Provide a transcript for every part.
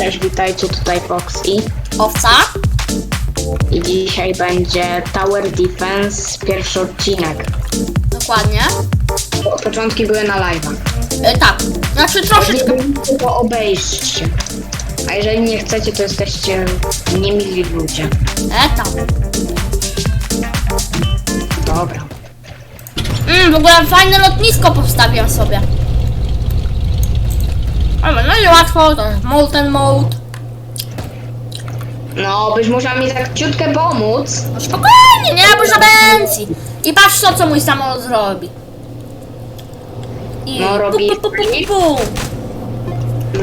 Cześć, witajcie tutaj Foxy. Owca? I dzisiaj będzie Tower Defense, pierwszy odcinek. Dokładnie. Bo Początki były na live'ach. E, tak. Znaczy troszeczkę. Jeżeli to obejrzcie. A jeżeli nie chcecie, to jesteście niemili ludzie. E, tam. Dobra. Mm, w ogóle fajne lotnisko postawiłem sobie. Ale no i łatwo, to jest Molten Mode. No, byś musiał mi tak ciutkę pomóc. No spokojnie, nie bój żabencji. I patrz to, co mój samolot zrobi. I No, robi- pu, pu, pu, pu, pu.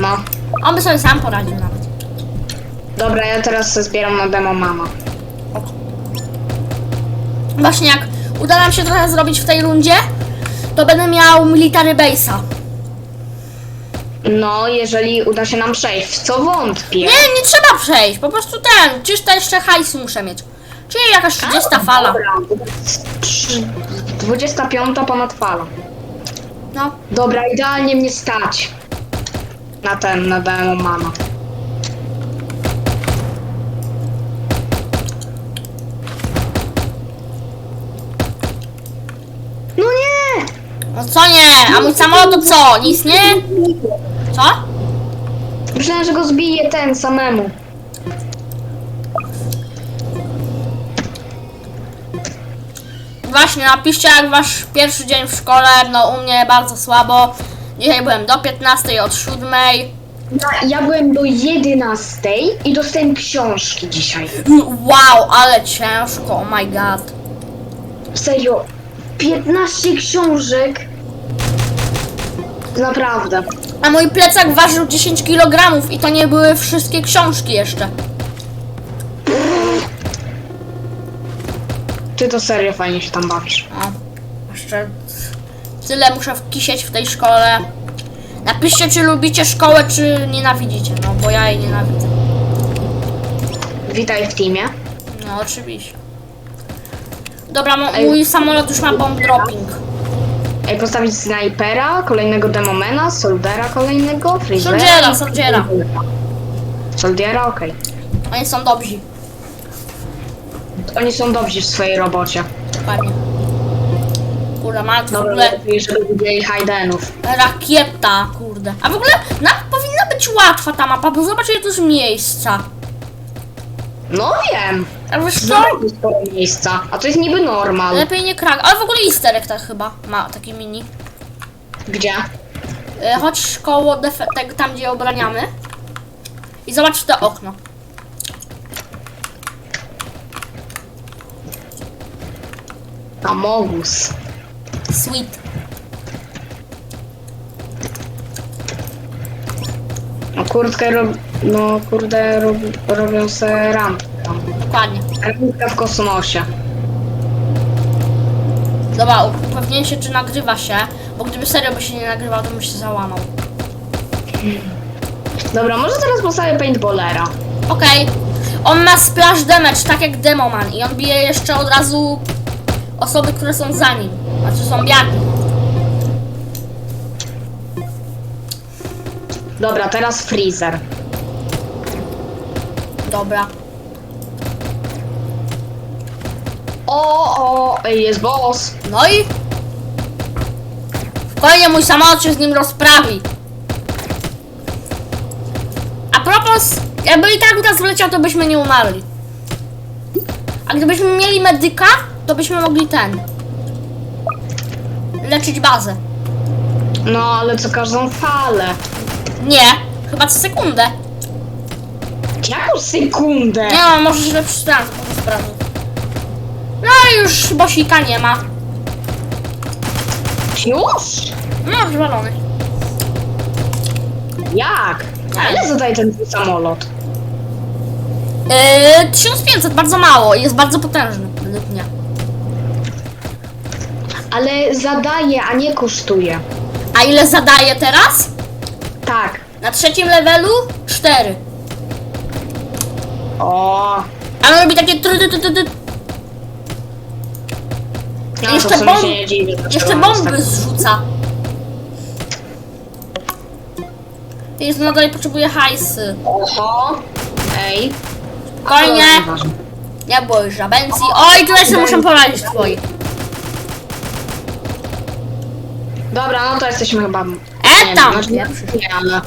No. On by sobie sam poradził nawet. Dobra, ja teraz se zbieram na demo mama. Właśnie jak uda nam się trochę zrobić w tej rundzie, to będę miał military base'a. No, jeżeli uda się nam przejść, w co wątpię. Nie, nie trzeba przejść, po prostu ten, czysto jeszcze hajsu muszę mieć. Czyli jakaś 30 fala. Dobra, trzy- 25 ponad fala. No, Dobra, idealnie mnie stać. Na ten, na demo mama. No nie! no co nie, a mój samolot to co, nic nie? Co? Myślałem, że go zbije ten samemu. Właśnie, napiszcie jak wasz pierwszy dzień w szkole, no u mnie bardzo słabo. Dzisiaj byłem do 15 od 7. Ja, ja byłem do 11 i dostałem książki dzisiaj. Wow, ale ciężko, oh my god. Serio, 15 książek. Naprawdę. A mój plecak ważył 10 kg i to nie były wszystkie książki jeszcze. Ty to serio fajnie się tam bawisz. O, jeszcze tyle muszę wkisieć w tej szkole. Napiszcie, czy lubicie szkołę, czy nienawidzicie, no bo ja jej nienawidzę. Witaj w teamie. No oczywiście. Dobra, mój samolot już ma bomb dropping. Ej, postawić snajpera, kolejnego demomena, soldera kolejnego, freezera. Soldiera, soldiera. Soldiera, okej. Oni są dobrzy. Oni są dobrzy w swojej robocie. Dokładnie. Kurde, ma tu w Dobra, ogóle lepiej, żeby widzieli Haydenów. rakieta, kurde. A w ogóle nawet powinna być łatwa ta mapa, bo zobacz ile tu jest miejsca. No wiem. A wiesz co? Zrobił sporo miejsca, a to jest niby normal. Lepiej nie krak. Ale w ogóle easter egg tak chyba ma taki mini. Gdzie? E, Chodź koło defe- tego, tam gdzie obraniamy. I zobacz to okno. Amogus. Sweet. No kurtkę rob... No kurde, rob... robią se tam. Dokładnie. Randka w kosmosie. Dobra, upewnię się czy nagrywa się, bo gdyby serio by się nie nagrywał, to bym się załamał. Dobra, może teraz postawię paintballera. Okej. On ma splash damage, tak jak Demoman i on bije jeszcze od razu osoby, które są za nim. Znaczy zombiaki. Dobra, teraz freezer. Dobra. O, o, ej, jest boss. No i... Spokojnie, mój samolot się z nim rozprawi. A propos, jakby i tak nas wleciał, to byśmy nie umarli. A gdybyśmy mieli medyka, to byśmy mogli ten... Leczyć bazę. No, ale co każdą falę. Nie, chyba co sekundę. Jaką sekundę? Nie no, może źle przeczytałam, po No już bosika nie ma. Już? No, wywalony. Jak? A ile zadaje ten twój samolot? Yy, 1500, bardzo mało jest bardzo potężny, według mnie. Ale zadaje, a nie kosztuje. A ile zadaje teraz? Tak. Na trzecim levelu? 4. O. A on robi takie tru, tru, tru, tru, tru. No, Jeszcze to w sumie bomb- się nie dziwię, dlaczego Jeszcze on jest bomby tak- zrzuca. Jest nadal potrzebuje hajsy. Oho. Ej. Spokojnie. Ale nieważne. Nie bój żabencji. Oj, tu jeszcze muszę poradzić twoi. Dobra, no to jesteśmy chyba... E, tam! znaczy, Pierwszy. nie, ale...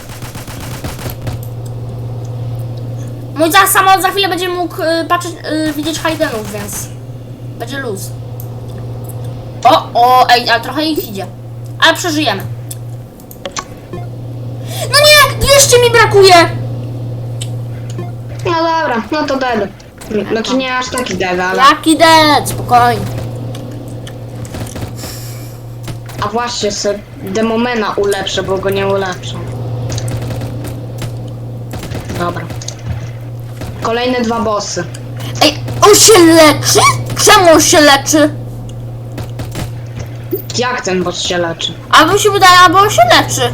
Mój za samolot za chwilę będzie mógł y, patrzeć, y, widzieć Haydenów, więc będzie luz. O, o, ej, ale trochę ich idzie. Ale przeżyjemy. No nie, jeszcze mi brakuje. No dobra, no to dead. Znaczy nie aż taki dead, ale... Jaki dead, spokojnie. A właśnie, se Demomena ulepszę, bo go nie ulepszą. Dobra. Kolejne dwa bossy. Ej, on się leczy? Czemu on się leczy? Jak ten boss się leczy? Albo się wydaje, albo on się leczy.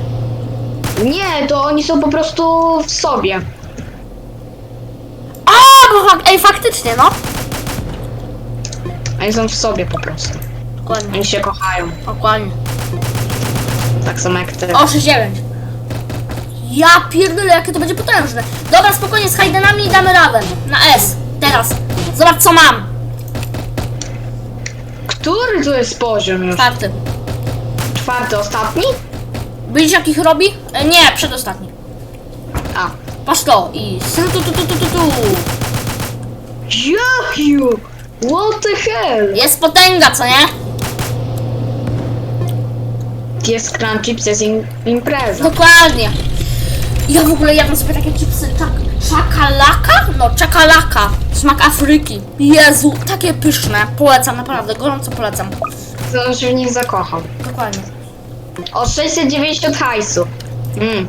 Nie, to oni są po prostu w sobie. A, bo fak ej, faktycznie, no. Oni są w sobie po prostu. Dokładnie, Oni się kochają. dokładnie. Tak samo jak ty. O, 6-9. Ja pierdolę, jakie to będzie potężne. Dobra, spokojnie, z Haydenami damy radę. Na S. Teraz. Zobacz, co mam. Który to jest poziom już? Czwarty. Czwarty, ostatni? Widzisz, jakich robi? E, nie, przedostatni. A. Patrz to i... Tu, tu, tu, tu, tu, tu. Jakiu! What the hell? Jest potęga, co nie? Jest Crunch Chips, jest im, impreza. Dokładnie. Ja w ogóle jadam sobie takie chipsy czak czakalaka? No, czakalaka. Smak Afryki. Jezu, takie pyszne. Polecam, naprawdę, gorąco polecam. To się w nich zakochał. Dokładnie. O 690 hajsu. Mm.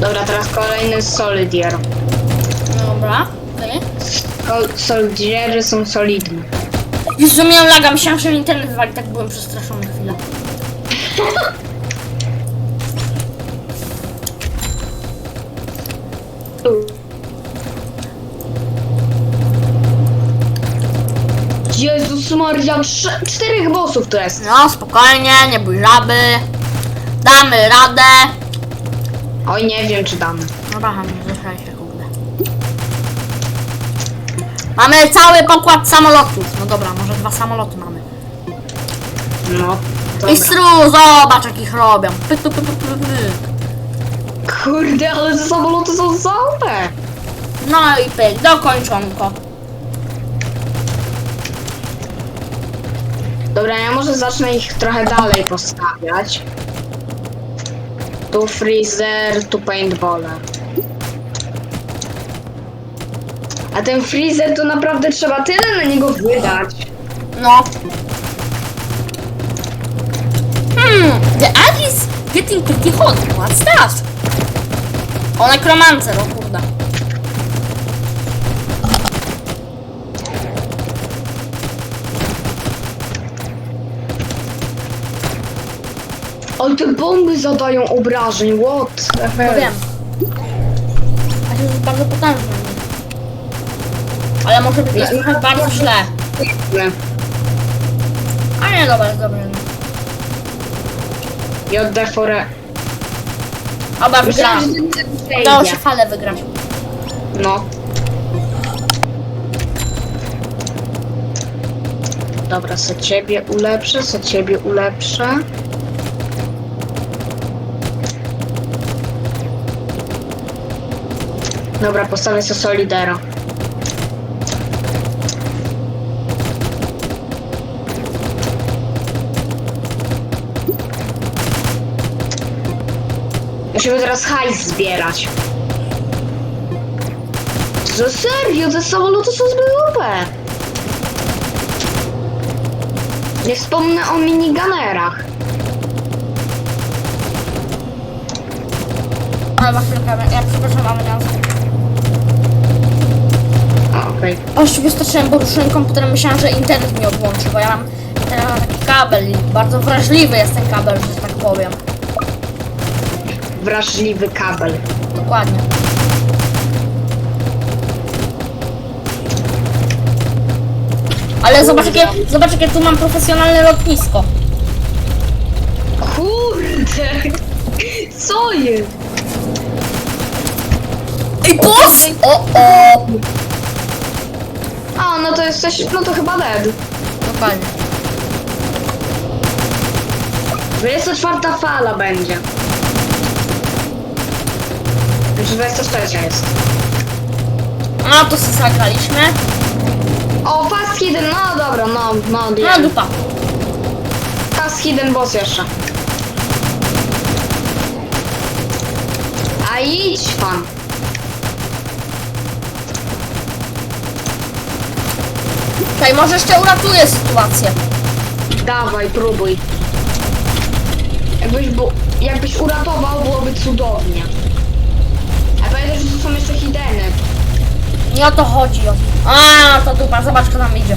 Dobra, teraz kolejny Solidier. Dobra, okej. Sol Solidiery są solidne. Jezu, miałem laga, myślałam, że mi internet wywali, tak byłem przestraszony chwilę. Jezus Maria, trze- czterech bossów to jest. No, spokojnie, nie bój żaby. Damy radę. Oj, nie wiem czy damy. Dobra, ham, zeszłaj się, kurde. Mamy cały pokład samolotów. No dobra, może dwa samoloty mamy. No, I dobra. stru, zobacz jakich robią. Pyk, pyk, pyk, pyk, pyk, pyk. Kurde, ale te samoloty są załe. No i pyk, dokończonko. Dobra, ja może zacznę ich trochę dalej postawiać. Tu freezer, tu paintballer. A ten freezer to naprawdę trzeba tyle na niego wydać. No. Hmm, the ad is getting pretty hot. What's that? O, nekromancer, o kurde. Ale te bomby zadają obrażeń, what the No hell? wiem. A to jest bardzo potężne. Ale może być trochę bardzo źle. Nie. A nie, dobra, jest dobrze. Fore... Oba Myślałem, wygrałam. że Udało się przejdzie. falę wygrać. No. Dobra, se ciebie ulepszę, se ciebie ulepszę. Dobra, postawię sobie Solidera. Musimy teraz hajs zbierać. Że serio, te samoloty są zbyt OP. Nie wspomnę o miniganerach. Ma chwilkę, ja przepraszam, miałam A, Okej. Właściwie stoczyłem, bo ruszyłem komputerem, myślałam, że internet mi odłączy, bo ja mam, mam taki kabel i bardzo wrażliwy jest ten kabel, że tak powiem. Wrażliwy kabel. Dokładnie. Ale zobacz jakie, zobacz jakie tu mam profesjonalne lotnisko. Kurde! Co jest? Ej, boss! O, o! A, no to jesteś, no to chyba dead. Dokładnie. 24 fala będzie. Znaczy 23 jest. No to sobie zagraliśmy. O, fast hidden, no dobra, no, no, No wiem. dupa. Fast hidden boss jeszcze. A idź fan. Czekaj, może jeszcze uratuję sytuację. Dawaj, próbuj. Jakbyś, bu- jakbyś uratował, byłoby cudownie. Są jeszcze hiddeny. Nie o to chodzi. O. A, to dupa, zobacz, kto tam idzie.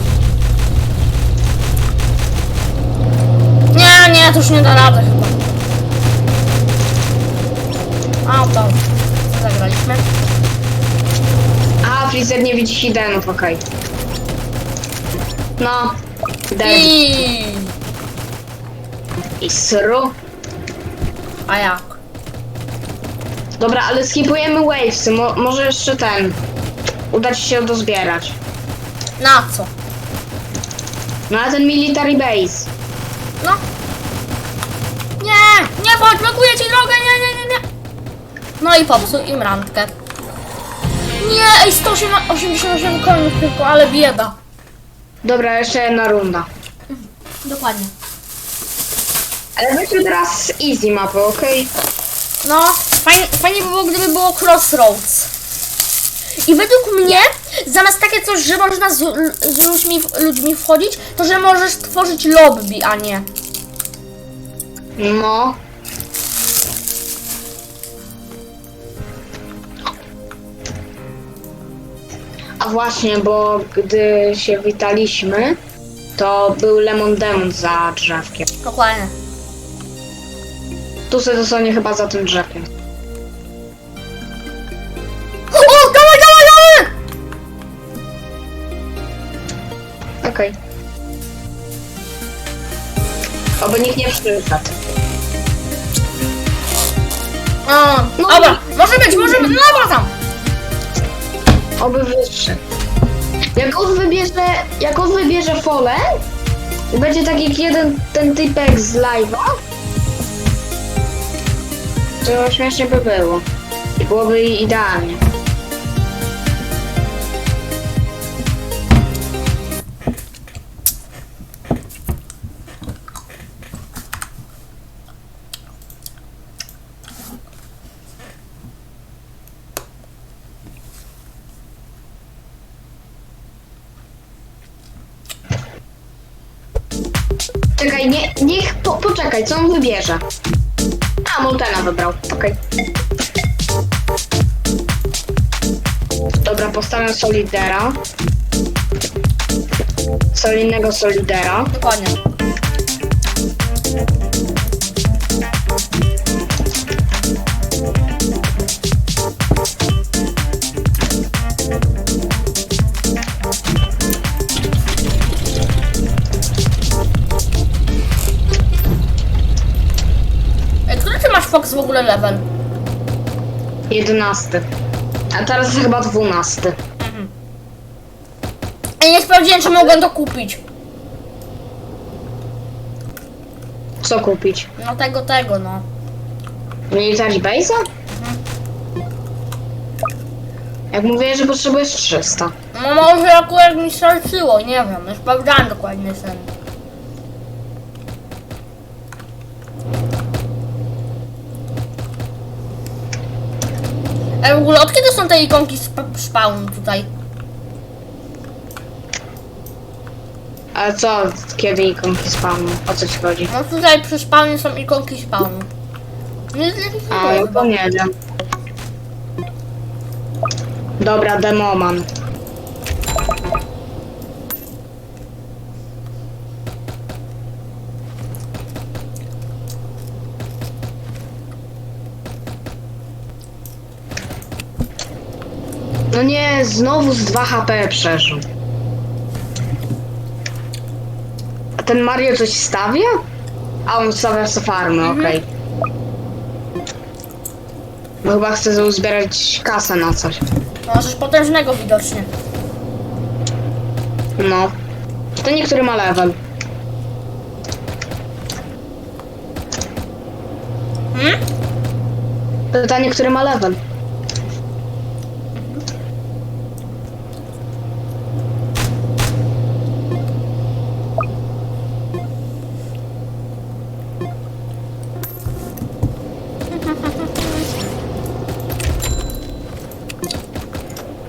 Nie, nie, to już nie da rady chyba. A, to. Co zagraliśmy? A, Freezer nie widzi hiddenów, okej. No. Dead. I... I sru. A jak? Dobra, ale skipujemy wavesy. Mo- może jeszcze ten. Uda ci się dozbierać. Na co? Na ten military base. No. Nie, nie chodź, blokuję ci drogę, nie, nie, nie, nie. No i popsuł im randkę. Nie, ej, 188 koni tylko, ale bieda. Dobra, jeszcze jedna runda. Dokładnie. Ale weźmy teraz easy mapy, okej? No, fajnie, fajnie by było, gdyby było Crossroads. I według mnie, zamiast takie coś, że można z, z ludźmi, ludźmi wchodzić, to że możesz tworzyć lobby, a nie. No. A właśnie, bo gdy się witaliśmy, to był Lemon Demon za drzewkiem. Dokładnie. Tu sobie dosłownie chyba za tym drzewkiem. Oby nikt nie przyszedł. O, No dobra, może być, może być, no dobra tam. Oby wyższy. Jak on wybierze, jak on wybierze folę, i będzie tak jak jeden ten typek z live'a, to śmiesznie by było. I byłoby idealnie. Po, poczekaj, co on wybierze? A, Moltena wybrał, okej. Dobra, postawię Solidera. Solidnego Solidera. Dokładnie. Fox w ogóle level? Jedenasty. A teraz chyba dwunasty. Ej, nie sprawdziłem, czy mogłem to kupić. Co kupić? No tego, tego, no. Military Base'a? Jak mówię, że potrzebujesz 300. No może akurat mi starczyło, nie wiem, nie sprawdzałem dokładnie sen. Ej, w ogóle od kiedy są te ikonki sp spawn tutaj? Ale co, kiedy ikonki spawnu? O co ci chodzi? No tutaj przy spawnie są ikonki spawnu. Nie A, no to nie wiem. Dobra, demoman. No nie, znowu z 2 HP przeżył. A ten Mario coś stawia? A on stawia sobie farmę, okej. Bo chyba chcę uzbierać kasę na coś. No, coś potężnego widocznie. No. To niektóry ma level. Hmm? Pytanie, który ma level.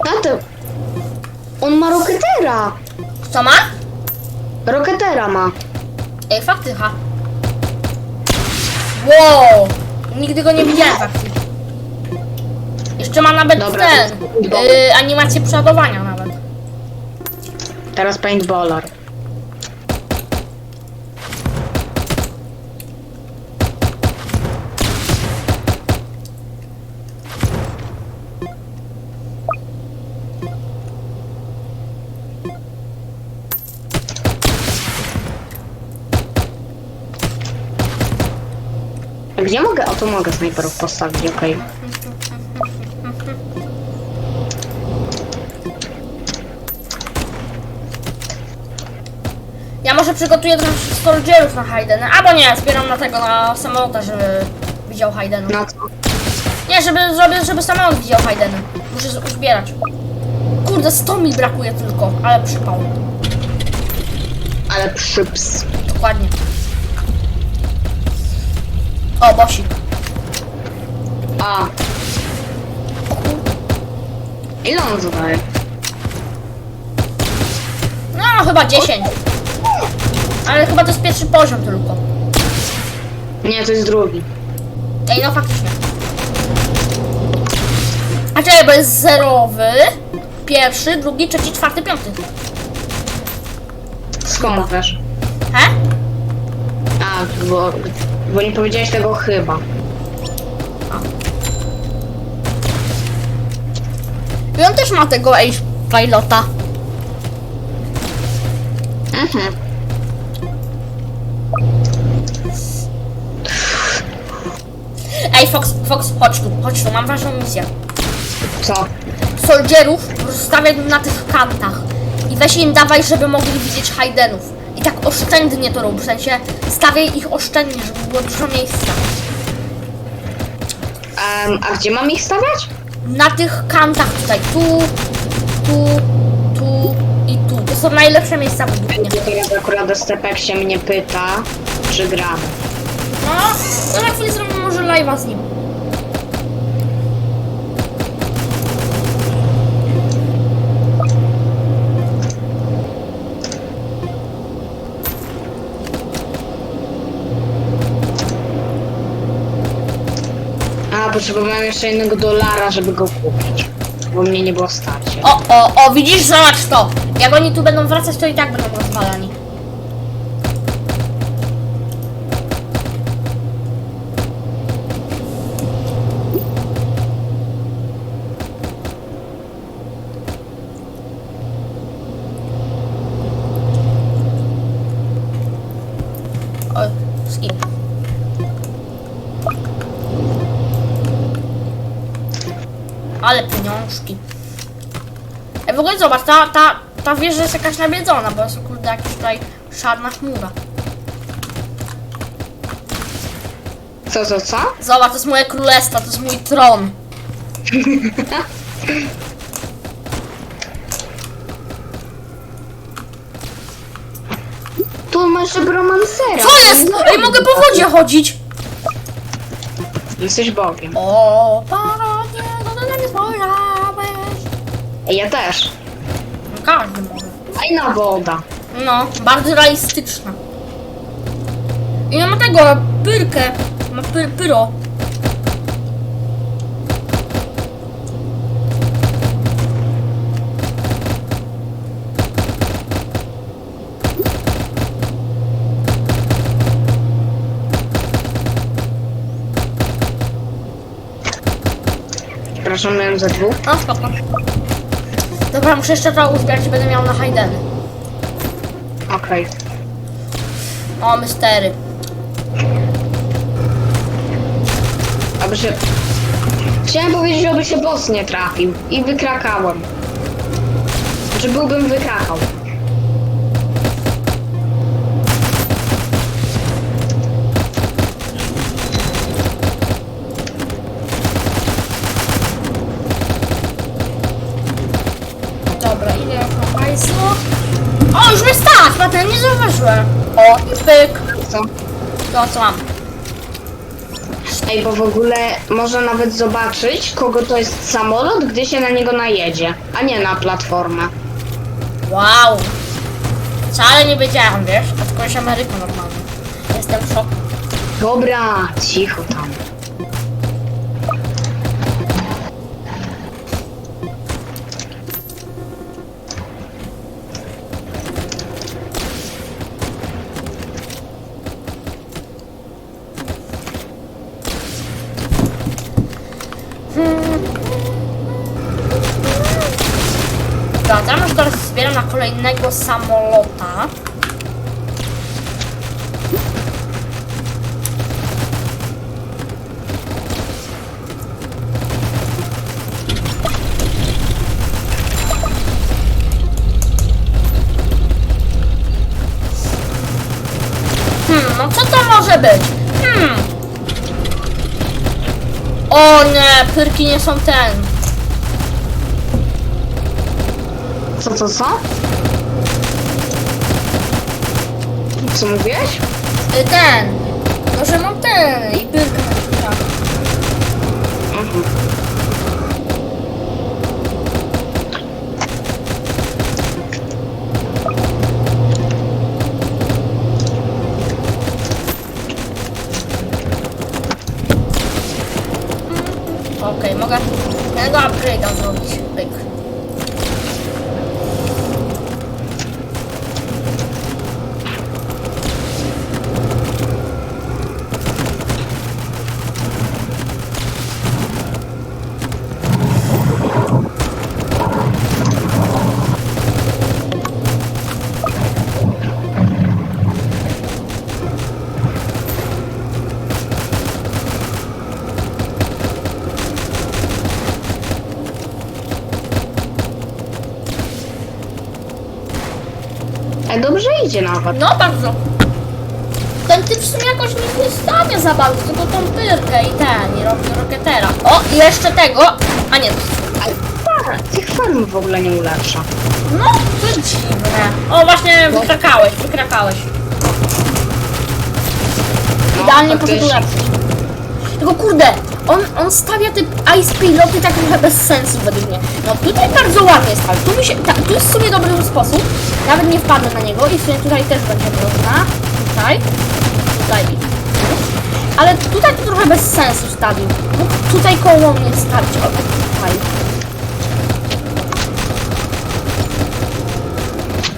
A to... On ma roketera! Co ma? Roketera ma. Ej, faktycha. Wow! Nigdy go nie widziałem faktycznie. Jeszcze ma nawet Dobra, ten, to- y, animację przeładowania nawet. Teraz paintballer. A Gdzie mogę? Snajperów postawić, okej. Ja może przygotuję trochę soldierów na Haydena, albo nie, zbieram na tego, na samolota, żeby widział Haydena. Na co? Nie, żeby zrobię, żeby samolot widział Haydena. Muszę z- uzbierać. Kurde, 100 mi brakuje tylko, ale przypał. Ale przyps. Dokładnie. O, bosik. A. Ile on zadaje? No, chyba 10. Ale chyba to jest pierwszy poziom tylko. Nie, to jest drugi. Ej, no faktycznie. A czekaj, bo jest zerowy, pierwszy, drugi, trzeci, czwarty, piąty. Skąd wiesz? He? A, bo, bo nie powiedziałeś tego chyba. Też ma tego Ace Pilota. Mhm. Ej, Fox, Fox, chodź tu, chodź tu, mam ważną misję. Co? Soldzierów rozstawiaj na tych kantach i weź im dawaj, żeby mogli widzieć Haydenów. I tak oszczędnie to rób, w sensie stawiaj ich oszczędnie, żeby było dużo miejsca. Em, a gdzie mam ich stawiać? Na tych kantach tutaj, tu, tu, tu i tu. To są najlepsze miejsca według mnie. Teraz akurat Stepek się mnie pyta, czy gramy. No, to za chwilę zrobimy może live'a z nim. A, potrzebowałem jeszcze jednego dolara, żeby go kupić. Bo mnie nie było stać. O, o, o, widzisz, zobacz to. Jak oni tu będą wracać, to i tak będą rozwalani. Oj, skip. Ale pieniążki. Ej, w ogóle zobacz, ta, ta, ta wieża jest jakaś nawiedzona, bo jest kurde jakaś tutaj czarna chmura. Co, co, co? Zobacz, to jest moje królestwo, to jest mój tron. Tu masz bromansera. Co jest? Ej, mogę po wodzie chodzić. Jesteś Bogiem. O, panie, no to nie spojrzałeś. Ej, ja też. Każdy może. Fajna woda. No, bardzo realistyczna. I ja ma tego, pyrkę. Ma py, pyro. Przepraszam, miałem ze dwóch. No, spoko. Dobra, muszę jeszcze to uzbierać i będę miał na Haydeny. Okej. O, mystery. Aby się... Chciałem powiedzieć, żeby się boss nie trafił. I wykrakałem. Czy byłbym wykrakał. Patrz, nie zauważyłem. O, i pyk. Co? To co mam? Ej, bo w ogóle można nawet zobaczyć, kogo to jest samolot, gdy się na niego najedzie, a nie na platformę. Wow! Wcale nie wiedziałam, wiesz? A jest Ameryka normalnie. Jestem w szoku. Dobra, cicho tam. Na kolejnego samolota. Hmm, no co to może być? Hmm. O nie, pyrki nie są ten. Co, co, co? Mówiłeś? Y, Ten. No, że mam ten i pyrkę na tak. Mhm. Okej, mogę tego upgrade'a zrobić. Pyk. Idzie nawet. No bardzo. Ten typ w sumie jakoś nie wystawia za bardzo, tylko tą pyrkę i ten, i robi roketera. O, i jeszcze tego. A nie, Ale para, tych farm w ogóle nie ulepsza. no to dziwne. O, właśnie wykrakałeś, wykrakałeś. No, Idealnie poszedł faktycznie. ulepszyć. Tylko kurde, on, on stawia te ice piloty tak trochę bez sensu według mnie. No tutaj bardzo ładnie stawia. Tu, mi się, ta, tu jest w sumie dobry sposób. Nawet nie wpadnę na niego i sumie tutaj też będzie można. Tutaj. Tutaj. Ale tutaj to trochę bez sensu stawił. Mógł tutaj koło mnie stawić. Tutaj.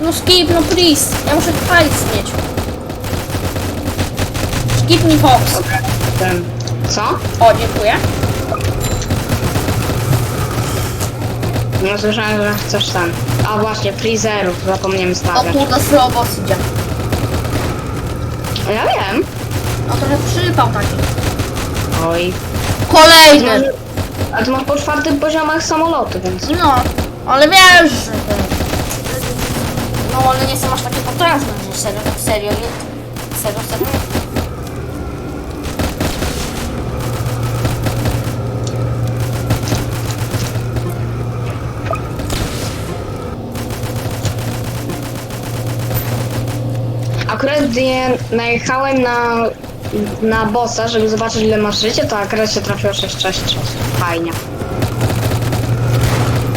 No skip, no please. Ja muszę hajs mieć. Skip mi Fox. Ten. Co? O, dziękuję. No słyszałem, że chcesz ten. A właśnie, freezerów zapomniałem O stawiać. kurde, slow boss idzie. Ja wiem. No trochę przypał taki. Oj. Kolejny! A ty masz po czwartym poziomach samolotu, więc... No, ale wiesz, że... No, one nie są aż takie potężne, że serio, tak serio, nie? Serio, serio? Akurat gdy najechałem na, na bossa, żeby zobaczyć ile masz życia, to akurat się trafiło 6-6-6. Fajnie.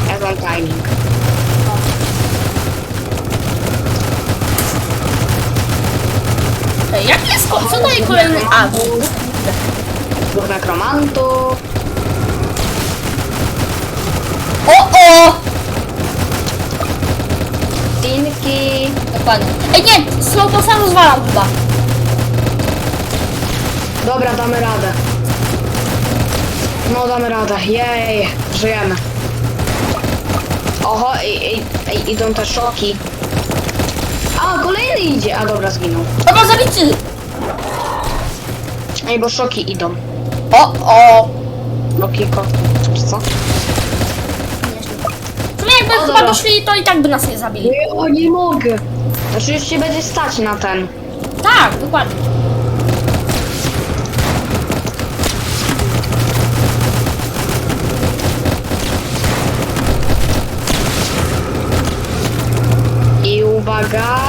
Jak mam timing. Ej, jaki jest... ko- Co daje kolejny... A. Dwóch nekromantów. O, o! Ej, nie! Slow bossa rozwalam chyba. Dobra, damy radę. No damy radę. Jej, żyjemy. Oho, ej, ej, ej, idą te szoki. A, kolejny idzie. A dobra, zginął. Chyba zabity! Ej, bo szoki idą. O, o! Rocky Kot, czy co? W sumie jakby chyba dobra. doszli, to i tak by nas nie zabili. Nie, o, nie mogę. Znaczy już się będzie stać na ten. Tak, dokładnie. I uwaga...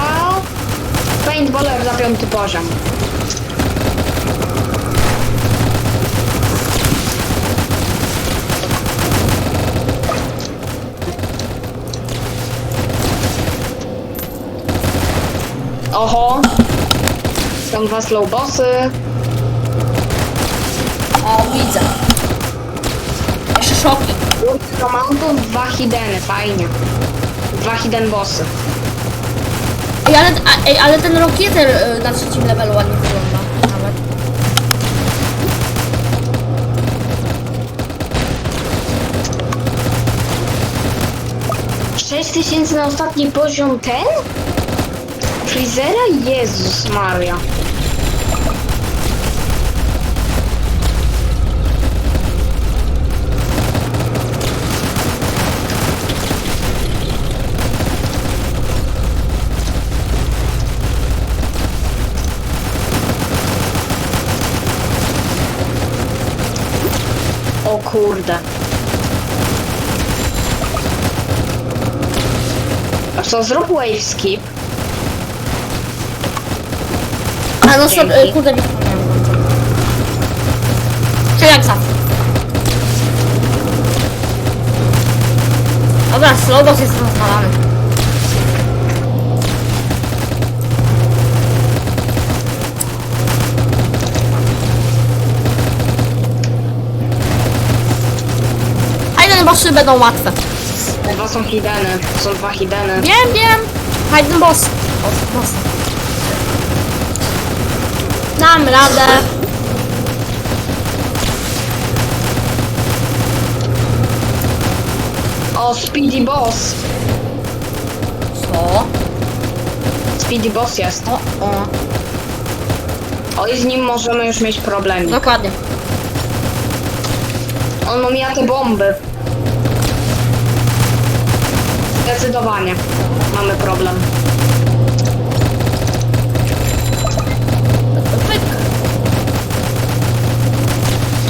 Paintballer za piąty poziom. Oho! Są dwa slow bossy. O, widzę. Jeszcze szoki. Mam tu dwa hideny, fajnie. Dwa hidden bossy. Ej, ale, a, ej, ale ten rokieter y, na trzecim levelu ładnie wygląda. Nawet. Sześć tysięcy na ostatni poziom ten? Freezera? Jezus Maria. O kurde. A co, zrób wave skip? A no sobie, Dzięki. y, kurde, nie. Czy jak zawsze. Dobra, slowbox jest rozwalany. Hidden bossy będą łatwe. Dwa są hideny, są dwa hideny. Wiem, wiem. Hidden boss. O, boss. Dam radę. O, Speedy Boss. Co? Speedy Boss jest. O, o. O, i z nim możemy już mieć problemy. Dokładnie. On omija te bomby. Zdecydowanie. Mamy problem. Pyk.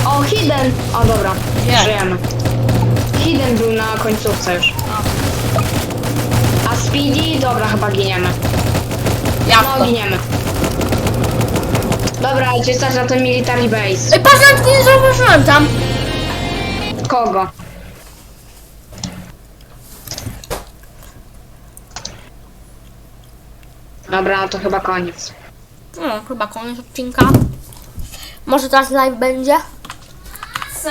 O, Hidden! O, dobra. Gdzie? Żyjemy. Hidden był na końcówce już. A Speedy? Dobra, chyba giniemy. Jak No, to? giniemy. Dobra, gdzie stać na ten military base? Ej, patrz, nawet nie zauważyłem tam. Kogo? Dobra, to chyba koniec. No, chyba koniec odcinka. Może teraz live będzie? Co?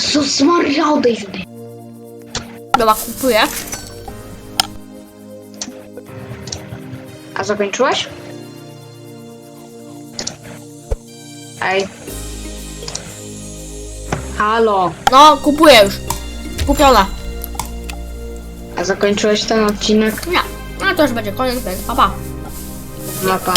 Jezus Maria, odejdź ode. Dobra, kupuję. A zakończyłeś? Ej. Halo. No, kupuję już. Kupiona. A zakończyłeś ten odcinek? Nie. No to już będzie koniec, więc pa pa. Mapa.